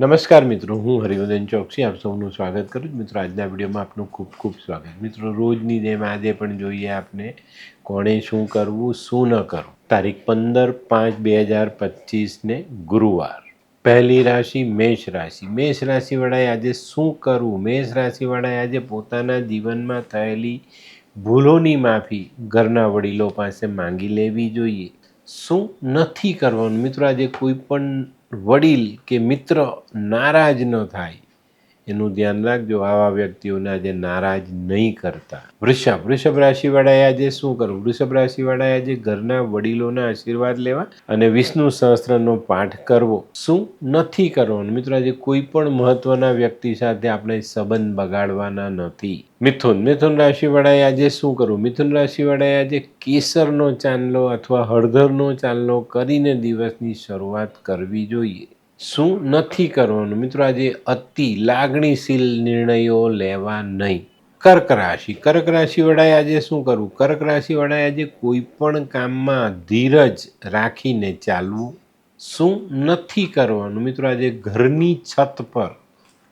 નમસ્કાર મિત્રો, હું હરિવર્ધન ચોકસી, આપ સૌનું સ્વાગત કરું છું. મિત્રો, આજના વિડીયોમાં આપનું ખૂબ ખૂબ સ્વાગત. મિત્રો, રોજની જેમ આજે પણ જોઈએ આપને કોણે શું કરવું, શું ન કરવું. તારીખ પંદર પાંચ બે હજાર પચીસને ગુરુવાર. પહેલી રાશિ મેષ રાશિ. મેષ રાશિવાળાએ આજે શું કરવું? મેષ રાશિવાળાએ આજે પોતાના જીવનમાં થયેલી ભૂલોની માફી ઘરના વડીલો પાસે માંગી લેવી જોઈએ. શું નથી કરવાનું? મિત્રો, આજે કોઈ પણ વડીલ કે મિત્ર નારાજ ન થાય. એનું ધ્યાન રાખજો. આવા વ્યક્તિઓને આજે નારાજ નહીં કરતા. વૃષભ વૃષભ રાશિવાળાએ આજે શું કરવું વૃષભ રાશિવાળાએ આજે ઘરના વડીલોના આશીર્વાદ લેવા અને વિષ્ણુ સહસ્ત્રનો પાઠ કરવો. શું નથી કરવાનું? મિત્રો, આજે કોઈ પણ મહત્વના વ્યક્તિ સાથે આપણે સંબંધ બગાડવાના નથી. મિથુન મિથુન રાશિવાળાએ આજે શું કરવું મિથુન રાશિવાળાએ આજે કેસરનો ચાંદલો અથવા હળદરનો ચાંદલો કરીને દિવસની શરૂઆત કરવી જોઈએ. શું નથી કરવાનું? મિત્રો, આજે અતિ લાગણીશીલ નિર્ણયો લેવા નહીં. કર્ક રાશિ. કર્ક રાશિવાળાએ આજે શું કરવું? કર્ક રાશિવાળાએ આજે કોઈ પણ કામમાં ધીરજ રાખીને ચાલવું શું નથી કરવાનું? મિત્રો, આજે ઘરની છત પર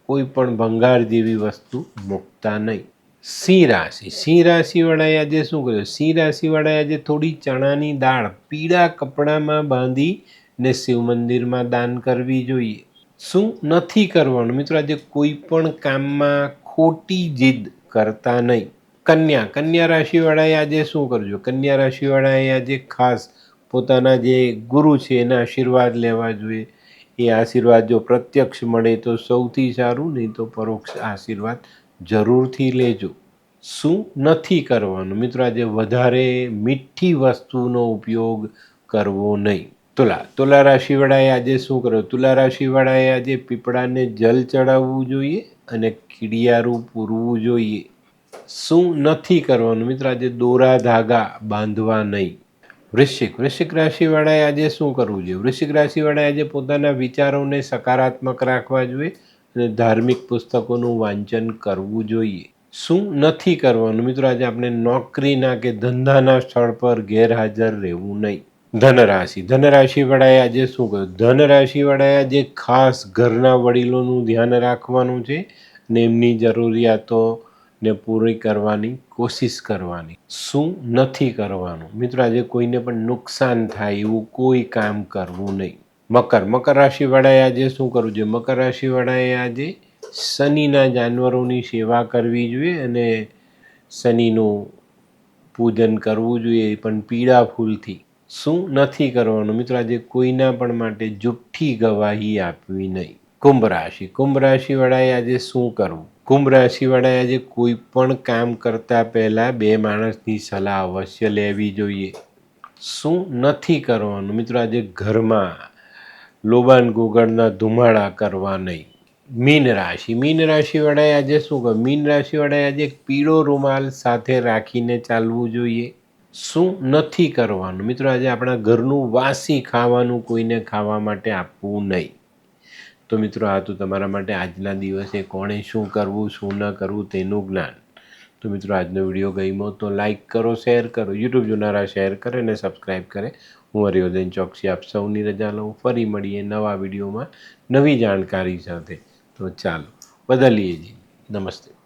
કોઈ પણ ભંગાર જેવી વસ્તુ મૂકતા નહીં. સિંહ રાશિ. સિંહ રાશિવાળાએ આજે શું કર્યું? સિંહ રાશિવાળાએ આજે થોડી ચણાની દાળ પીળા કપડામાં બાંધી ને શિવ મંદિરમાં દાન કરવી જોઈએ. શું નથી કરવાનું? મિત્રો, આજે કોઈ પણ કામમાં ખોટી જીદ કરતા નહીં. કન્યા કન્યા રાશિવાળાએ આજે શું કરજો? કન્યા રાશિવાળાએ આજે ખાસ પોતાના જે ગુરુ છે, એના આશીર્વાદ લેવા જોઈએ. એ આશીર્વાદ જો પ્રત્યક્ષ મળે તો સૌથી સારું, નહીં તો પરોક્ષ આશીર્વાદ જરૂરથી લેજો. શું નથી કરવાનું? મિત્રો, આજે વધારે મીઠી વસ્તુનો ઉપયોગ કરવો નહીં. તુલા તુલા રાશિવાળાએ આજે શું કર્યું? તુલા રાશિવાળાએ આજે પીપળાને જલ ચડાવવું જોઈએ અને કીડિયારું પૂરવું જોઈએ. શું નથી કરવાનું? મિત્ર, આજે દોરા ધાગા બાંધવા નહીં. વૃશ્ચિક વૃશ્ચિક રાશિવાળાએ આજે શું કરવું જોઈએ? વૃશ્ચિક રાશિવાળાએ આજે પોતાના વિચારોને સકારાત્મક રાખવા જોઈએ અને ધાર્મિક પુસ્તકોનું વાંચન કરવું જોઈએ. શું નથી કરવાનું? મિત્રો, આજે આપણે નોકરીના કે ધંધાના સ્થળ પર ગેરહાજર રહેવું નહીં. ધનરાશિ. ધનરાશિવાળાએ આજે શું કર્યું ધનરાશિવાળાએ આજે ખાસ ઘરના વડીલોનું ધ્યાન રાખવાનું છે ને એમની જરૂરિયાતો ને પૂરી કરવાની કોશિશ કરવાની. શું નથી કરવાનું? મિત્રો, આજે કોઈને પણ નુકસાન થાય એવું કોઈ કામ કરવું નહીં. મકર. મકર રાશિવાળાએ આજે શું કરવું જોઈએ? મકર રાશિવાળાએ આજે શનિના જાનવરોની સેવા કરવી જોઈએ અને શનિનું પૂજન કરવું જોઈએ પણ પીળા ફૂલથી. શું નથી કરવાનું? મિત્રો, આજે કોઈના પણ માટે જુઠ્ઠી ગવાહી આપવી નહીં. કુંભ રાશિ. કુંભ રાશિવાળાએ આજે શું કરવું? કુંભ રાશિવાળાએ આજે કોઈ પણ કામ કરતા પહેલાં બે માણસની સલાહ અવશ્ય લેવી જોઈએ. શું નથી કરવાનું? મિત્રો, આજે ઘરમાં લોબાન ગુગળના ધુમાડા કરવા નહીં. મીન રાશિ. મીન રાશિવાળાએ આજે શું કહ્યું મીન રાશિવાળાએ આજે પીળો રૂમાલ સાથે રાખીને ચાલવું જોઈએ. શું નથી કરવાનું? મિત્રો, આજે આપણા ઘરનું વાસી ખાવાનું કોઈને ખાવા માટે આપવું નહીં. તો મિત્રો, આ તો તમારા માટે આજના દિવસે કોણે શું કરવું, શું ન કરવું તેનું જ્ઞાન. તો મિત્રો, આજનો વીડિયો ગમ્યો તો લાઇક કરો, શેર કરો, યુટ્યુબ જોનારા શેર કરે અને સબસ્ક્રાઈબ કરે. હું હરિયોદન ચોકસી આપ સૌની રજા લઉં. ફરી મળીએ નવા વિડીયોમાં નવી જાણકારી સાથે. તો ચાલો, બદલીએ જી. નમસ્તે.